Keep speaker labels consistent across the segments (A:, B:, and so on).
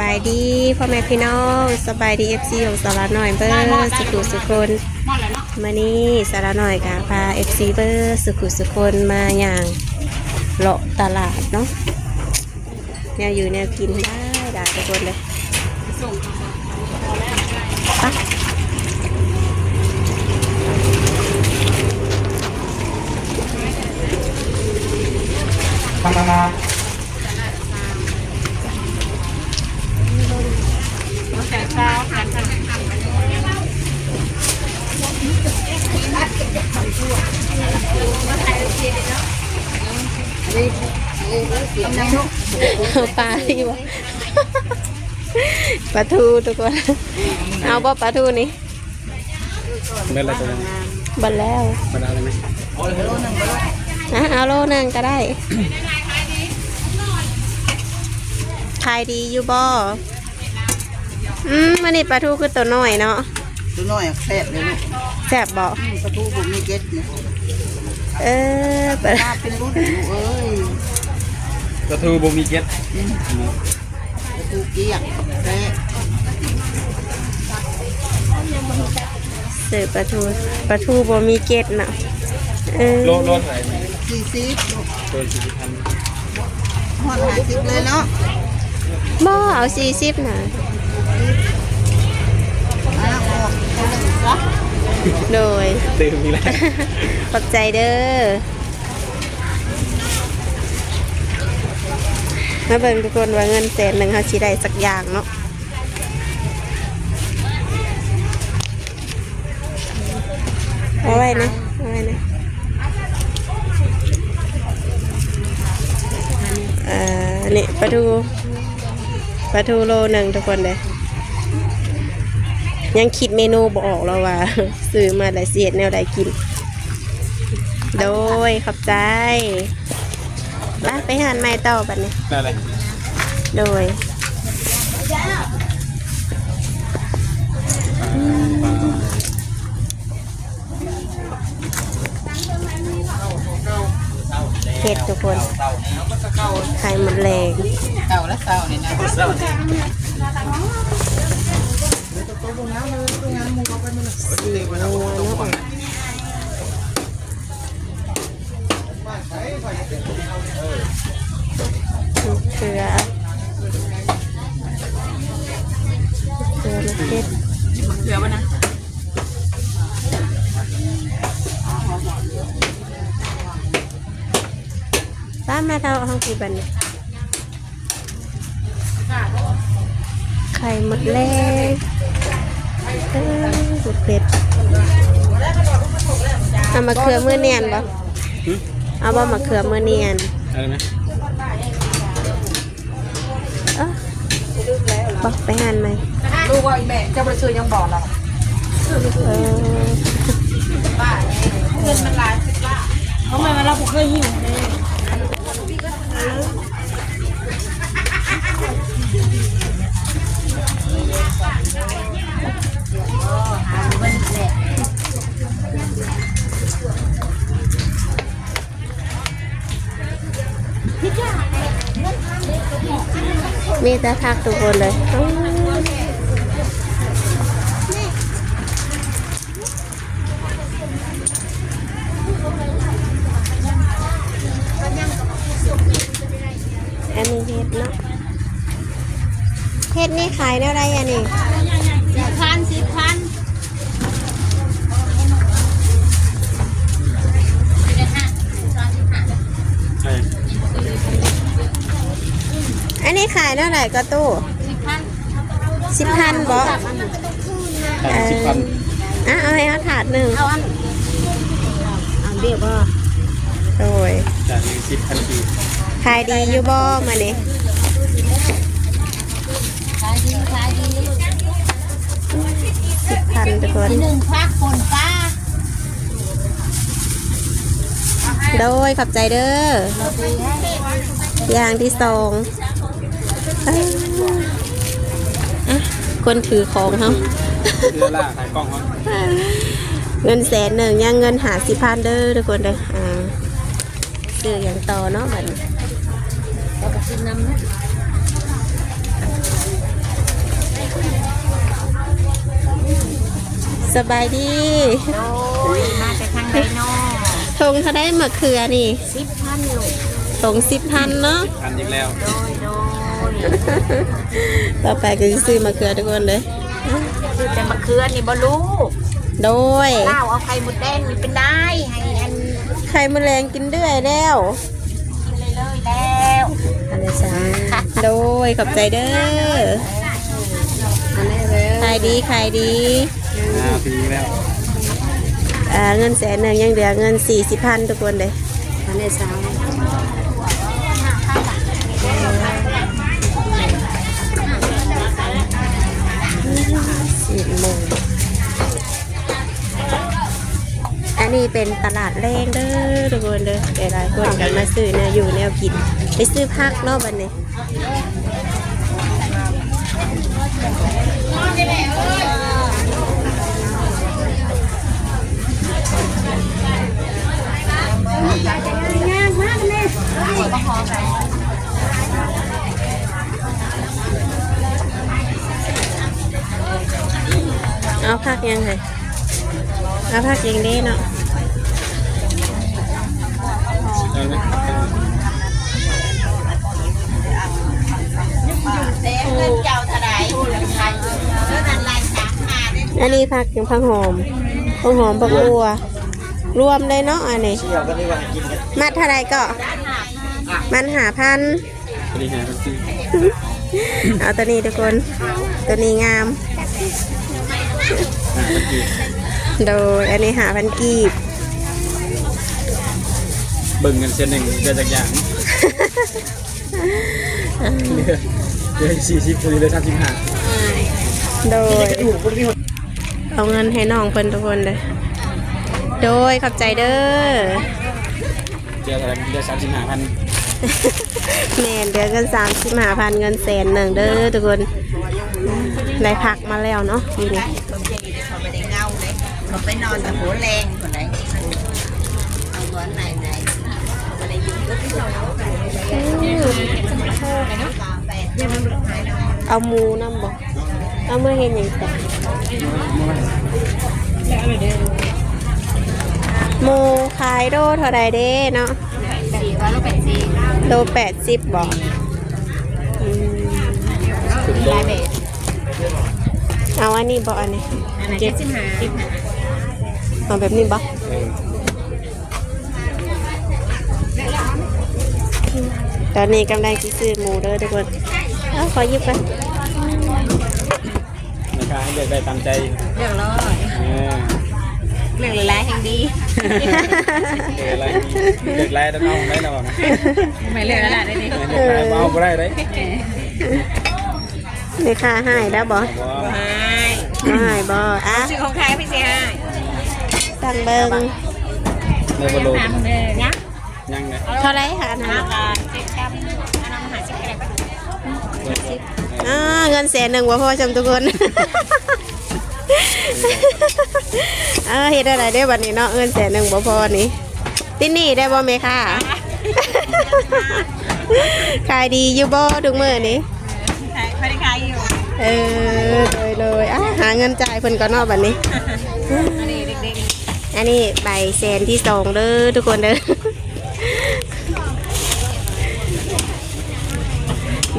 A: บายดีพ่อแม่พี่น้องสบายดีเอฟซีของสาระหน่อยเบอร์สุขุสุคนมานี่สาระหน่อยค่ะพาเอฟซีเบอร์สุขุสุคนมาอย่างเลาะตลาดเนาะแนวอยู่แนวกินได้ได้ทุกคนเลยไปะ
B: ทำมา
A: เอาปลาอยู่วะ ปลาทูทุกคน เอาป่ะปลาทูนี่
B: เมื่อไรจะ
A: บันแล้ว
B: มาได้ไหม
A: อะเอาโลหนึงก็ได้ ขายดีอยู่บ่อืมมันนี่ปลาทูคือตัวน้อยเนาะ
C: ตัวน้อยแซ่บเลยลูก
A: แซ่บบ่
C: ประตูผมมีเก็ตนะ
A: เออปลา
C: ป้าเป็นรุ่นลูกเอ้ย
B: กระทูบ่มีเก็ต
C: ประตูเกียกแซ่บ
A: เสิร์ฟปลาทูปลาทูบ่มีเกล็ดน่ะเออ
B: โลโลเท่าไหร่
C: สี่สิบลูก
B: ตัวสี่พัน
C: หอดห้าสิบเลยเนาะ
A: บ่เอาสี่สิบน่ะ
C: อ้าวออกเอาเลยซะ
A: โดย
B: ตื่นมีแล้ว
A: ขอบใจเด้อ มาเบิ่งทุกคนว่าเงินแสนหนึ่งเขาชีได้สักอย่างเนาะเอาไว้นะเอาไว้นะเอ่อนี่ปลาทูปลาทูโลหนึ่งทุกคนเลยยังคิดเมนูบออกแล้วว่าซื้อมาหลายเสียดแนวใดกิน โดยขอบใจ ไปไปหานไม้ต่อบัดนี้
B: ได้เลย
A: โดยเห็ดทุกคนไข่หมดแรง
C: เต่าและเต่าเนี่ยนะ
A: สี่ บันเนี่ยไข่หมดแรงเออบุกเป็ดเอามาเขือมือเนียนปะเอาบ่มาเขือมือเนียน
B: ได้ไหม
A: เออบอกไปหันไหม
C: ลูกว่าอีแม่เจ้าประชื่อยังบอกเรา
A: เออ
C: เงินมันหลายสิบล้านทำไมมันเราเคยหิวเลย
A: มีแต่ทักทุกคนเลยอื้อ อันนี้เห็ดเนาะเห็ดนี่ขายได้ไรอันนี้
C: พันสิบพัน
B: ใช่
A: อันนี้ขายเท่าไหร่ก็ตู้
C: สิบพัน
A: สิบพันบอ
B: ใช่สิบพัน
A: อะเอาให้เขาถาดหนึ่ง
C: เอาอันอันเดียวบ่
A: โดย
B: จาก สิบพันปี
A: ขายดีอยู่บ่มาเนี่ย
C: ขายดีขายดี
A: สิบพันทุกคน
C: หนึ่งพักคนป้า
A: โดยขอบใจเด้ออย่างที่สองเอ้ยอะคนถือของเขา
B: เรือล่าขายกล้องเขา
A: เงินแสนหนึ่งยังเงินหาสิพันเด้อทุกคนเด้ออ่า ซื้ออย่างต่อเนาะบัดนี้
C: เราก็ซื้น้ำนะ
A: สบายดี
C: โอ้ยมาแต่ทางไหนเนาะ
A: ทงเขาได้มะเขือนี่
C: สิบพันลูก
A: ทงสิบพันเนาะ
B: พันอีกแล้ว
C: โดยโดย
A: ต่อไปก็จะซื้อมะเขือทุกคนเลย
C: ซื้อแต่มะเขือนี่บอลูก
A: โดย
C: เล่าเอาไข่หมดแดงนี่เป็นได้ให้อัน
A: ไข่แมลงกินเรื่อยแล้ว
C: กินเลยเลยแล้ว
A: อันนี้จ้าโดยขอบใจเด้ออันนี้เลยขายดีขายดี
B: ห้าปีแล้ว
A: อ่าเงินแสนหนึ่งยังเหลือเงินสี่สิบพันทุกคนเลยอันนี้สาวสี่โมง นี้เป็นตลาดแรงเด้อทุกคนเด้อหลายๆคนกันมาซื้อเนื้ออยู่แนวกิน ไปซื้อผักเนาะบันนี้เอาผักยังไงเอาผักยังได้เนาะ
B: เอาไหม
C: เต็มเงินเจ้าเท่าไหร่เท่านั้นลายสามมาได้
A: อันนี้ผักยังผักหอมผักหอมผักบัว รวมเลยเนาะอันนี้มัดเท่าไรก็ มันหาพัน
B: พอดีหาพันปี
A: เอาตัวนี้ทุกคน ตัวนี้งาม
B: หาพันปี
A: โดยอันนี้หาพันกีบ
B: เบิ่งกันเส้นหนึ่งเดือนจากอย่างเหลือเหลือสี่สิบพอดีเลยสามสิบห้า
A: โดยเอาเงินให้น้องเพิ่นทุกคนเลยโดยขอบใจเด้อ
B: เดือนอะไรเดือนสามสิบห้าพัน
A: แม่นเดือนเงินสามสิบห้าพันเงินแสนหนึ่งเด้อทุกคนได้พักมาแล้วเนาะอยู่นี่
C: เขาจะอยู่เขาไม่ได้เงาเลยเขาไปนอนแต่หัวแรงคนไหนเอาหัวไหน เราแปดเนี่ยมันหายแล้ว
A: เอาหมูน้ำบอกเอาเมื่อเห็นอย่างแต่หมูขายโดเท่าใดเด้เนาะ
C: สี่ร้อยลูกแปดสี่
A: โลแปดสิบบอกอืม
B: ถึงโล
C: ลายเบส
A: เอาอันนี้บอกอันนี้
C: อันไหนเจ็ดสิบห้าสิบห้า
A: เอาแบบนี้บอก
B: เออ
A: ตอนนี้กำลังสิซื้อหมูเด้อทุกคนเอาขอหยิบกัน
B: ราคาให้เลือกได้ตามใจ
C: เรื่องร้อย
B: เออ
C: เรื่องหลายๆแห่งดี
B: เลือกอะไรเลือกอะไรต้องเอาได้แล้วนะ
C: ไม่เรื่องอะไรได้ดิ
B: เลือกอะไรเอาไปได้เลย
A: มีค่าให้แล้วบอก
B: ว้า
C: ไม่
A: ไม่ให้บอกอะ
C: ชื่อของใครพี่เสีย
A: สั่งเบิง
B: ในบอลลูน
C: ทำเลยนะ
B: ยังไง
A: เท่าไรคะอันนั้น
C: รา
A: น่ะ
C: คาเจ็ด trăm อันนั้นมหาสิบอะไรก็
A: อ่าเงินแสนหนึ่งว่าพ่อจำทุกคน เออเฮ็ดอะไรได้บัดนี้เนาะเงินแสนหนึ่งบ่พอนี่ที่นี่ได้บ่ไหมค่ะ ขายดีอยู่บ่ทุกมื้อนี้
C: ขายไม่ได้ขายอยู่
A: เออเลยเลยอะหาเงินจ่ายเพิ่นก่อนเนาะบัดนี้
C: อันนี้เด็ก
A: อันนี้ใบแสนที่สองเด้อทุกคนเด้อ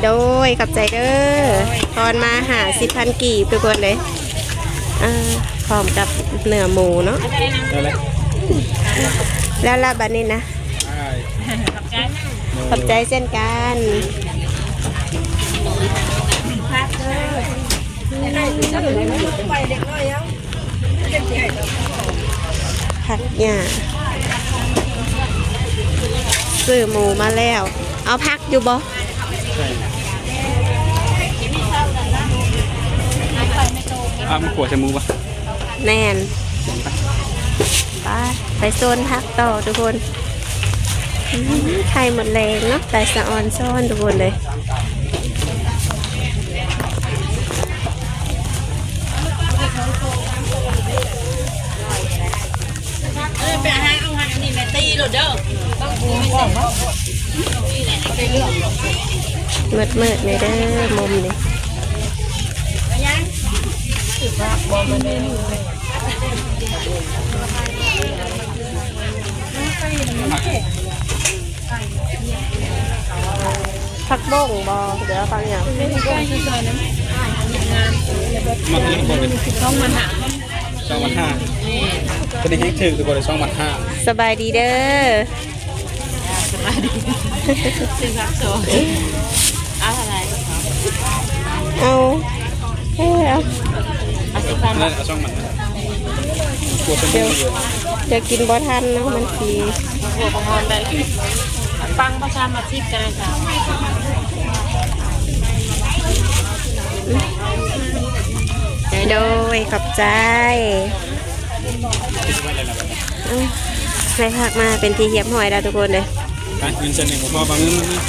A: โดยขับใจเด้อทอนมาหาสิบพันกีบทุกคนเลยอ่าพร้อมกับเนื้อหมูเนาะ
B: ได้เลย
A: แล้วละบัดนี้นะ
B: ใช่
C: ๆขอบใจ
A: ขอบใจเช่นกัน
C: ครับเด้อไปเด็กน้อยแล้ว
A: ผักหญ้าซื้อหมูมาแล้ว เอาพักอยู่บ่
B: ใช่ อะมันขวดใส่มือปะ
A: แน่นไปไปโซนพักต่อทุกคนอื้อไข่หมดแรงเนาะแต่สะออนซ่อนทุกคนเลย
C: เออไปให้เอาหันอันนี้แม่ตีโหลดเด้อต้องตีไม่เสร็จ
A: มืดมืดๆเลยเด้อมุมนี่ ผักบ้งบอเดี๋ยวฟังอย่างไมา
B: ที่คนเลยช่องมันห้าช่องมันห้าก็ได้ยิงถึงทุกคนเลยช่องมันห้า
A: สบายดีเด้อ
C: ซึ่งรักโซเอาอะไร
A: เอาเอ้ยเอา
C: เอาสิน
B: นั่นเอาช่องมันกลัวเป็นมือเยอะ
A: จะกินบ่ทันเนาะมันสี
C: หัวประมวลได้ปังประชามาชิกกันเลยค่ะ
A: โดยขอบใจใส่ผักมาเป็นทีเหียบหอยแล้ทุกคนเลย
B: ไปเงินเส้นหนึ่งผมพอบางเงินนี่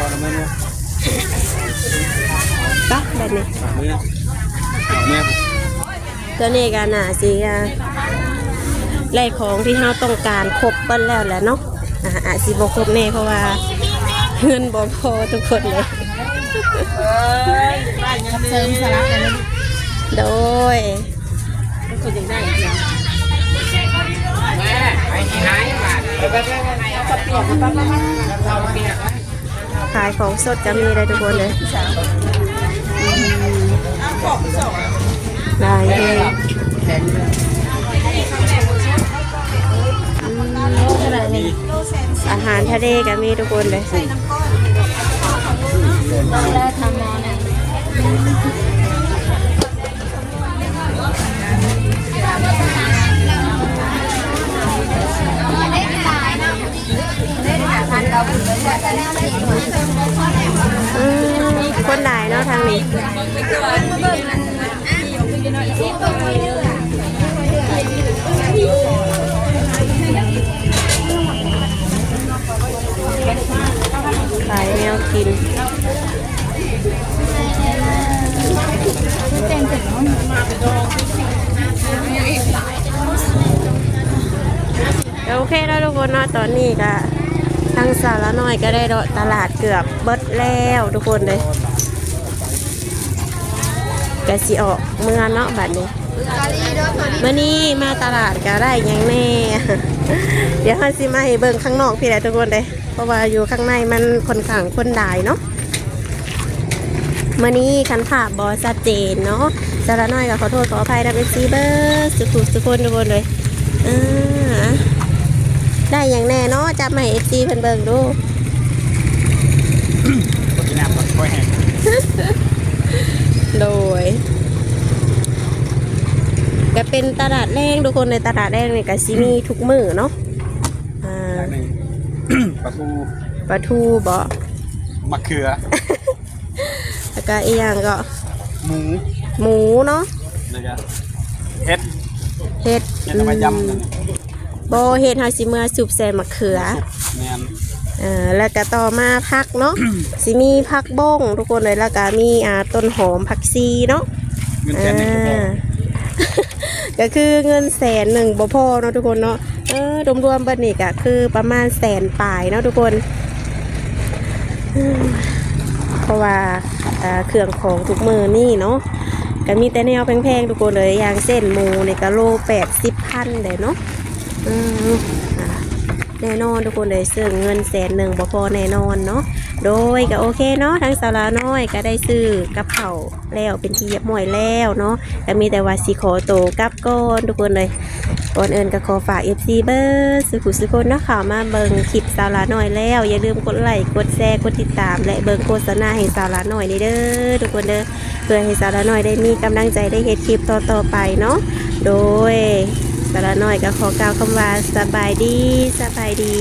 B: อแล้วมั้ยเนี่ย
A: ปะแบบนี้
B: ฝากมือเอาแม่
A: ตัวนี้กันหนาสิอะไล่ของที่เราต้องการครบเปิ้นแล้วแหละเนาะอ่าอาจสิบ่ครบแน่เพราะว่าเงินบ่พอทุกคนเลย
C: เสริมสาระกัน
A: โดย
C: คนยังได้อีกอย่างแม่ไอ้ที่หายบาทเอาไปไปไปเอากระเปียกมาปั๊บปั๊บปั๊บเอากระเปียกไว้
A: ขายของสดก็มีเลยทุกคนเลยได้เลยอาหารทะเลก็มีทุกคนเลย
C: แล้วทำนอนเนี่ยพันเราเป็นแอื
A: มคนหลายเนาะทางนี้ขายแนวกินโอเคแล้วทุกคนเนาะตอนนี้ก็ สารน้อยก็ได้เลาะตลาดเกือบเบิดแล้วทุกคนเลยกะสิออกเมืองเนาะบัดนี้มื่อนี้มาตลาดก็ได้ยังแน่ เดี๋ยวเราสิมาให้เบิ่งข้างนอกพี่แหละทุกคนเลยเพราะว่าอยู่ข้างในมันคนข้างคนหลายเนาะมื่อนี้คันภาพบอชัดเจนเนาะสารน้อยก็ขอโทษขออภัยนะเป็นซีเบอร์สุขุสุกคนทุกคนเลยอ่า ได้อย่างแน่เนาะจับมาให้เอฟซีเพิ่นเบิ่งดู
B: คนที่น้ำก็ค่อยแห้ง
A: โดยก็เป็นตลาดแรงทุกคนในตลาดแรงนี่ก็สิมีทุกมื้อเนาะอ่า
B: จากหนึ่งปลาทู
A: ปลาทูบ่
B: มะเขือ
A: แล้วก็อีกอย่างก็
B: หมู
A: หมูเนาะ
B: แล้วก็เห็ด
A: เห็ด
B: เห็ดเอามายำ นั่น
A: บ่เห็ดเฮาสิเมื่อสุบใส่มะเขือ
B: แมน
A: เอ่าแล้วก็ต่อมาผักเนาะ สิมีผักบ้งทุกคนเลยแล้วก็มีอ่าต้นหอมผักชีเนาะ
B: เงินแสนหนึ่งก็พอ
A: อ่า ก็คือเงินแสนหนึ่งบ่พอเนาะทุกคนเนาะเออรวมๆเบิดนี่ก็คือประมาณแสนปลายเนาะทุกคนอืมเพราะว่าอ่าเครื่องของทุกมือนี่เนาะก็มีแต่แนวแพงๆทุกคนเลยอย่างเส้นหมูในกะโลแปดสิบพันเลยเนาะอืมอ่า แน่นอนทุกคนเลยซึ่งเงินแสนหนึ่งบ่พอแน่นอนเนาะโดยก็โอเคเนาะทั้งสาราน้อยก็ได้ซื้อกับเผาแล้วเป็นที่เรียบร้อยแล้วเนาะก็มีแต่ว่าสิขอโตกับก่อนทุกคนเลยก่อนเอินก็ขอฝาก FC เบอร์สุขุสุคนนะข่าวมาเบิงคลิปสาราน้อยแล้ว อย่าลืมกดไลค์กดแชร์กดติดตาม และเบิงโฆษณาให้สาราน้อยนี่เด้อทุกคนเด้อเพื่อให้สาราน้อยได้มีกำลังใจได้เฮ็ดคลิปต่อๆไปเนาะโดย สาระน้อยก็ขอกล่าวคำว่าสบายดีสบายดี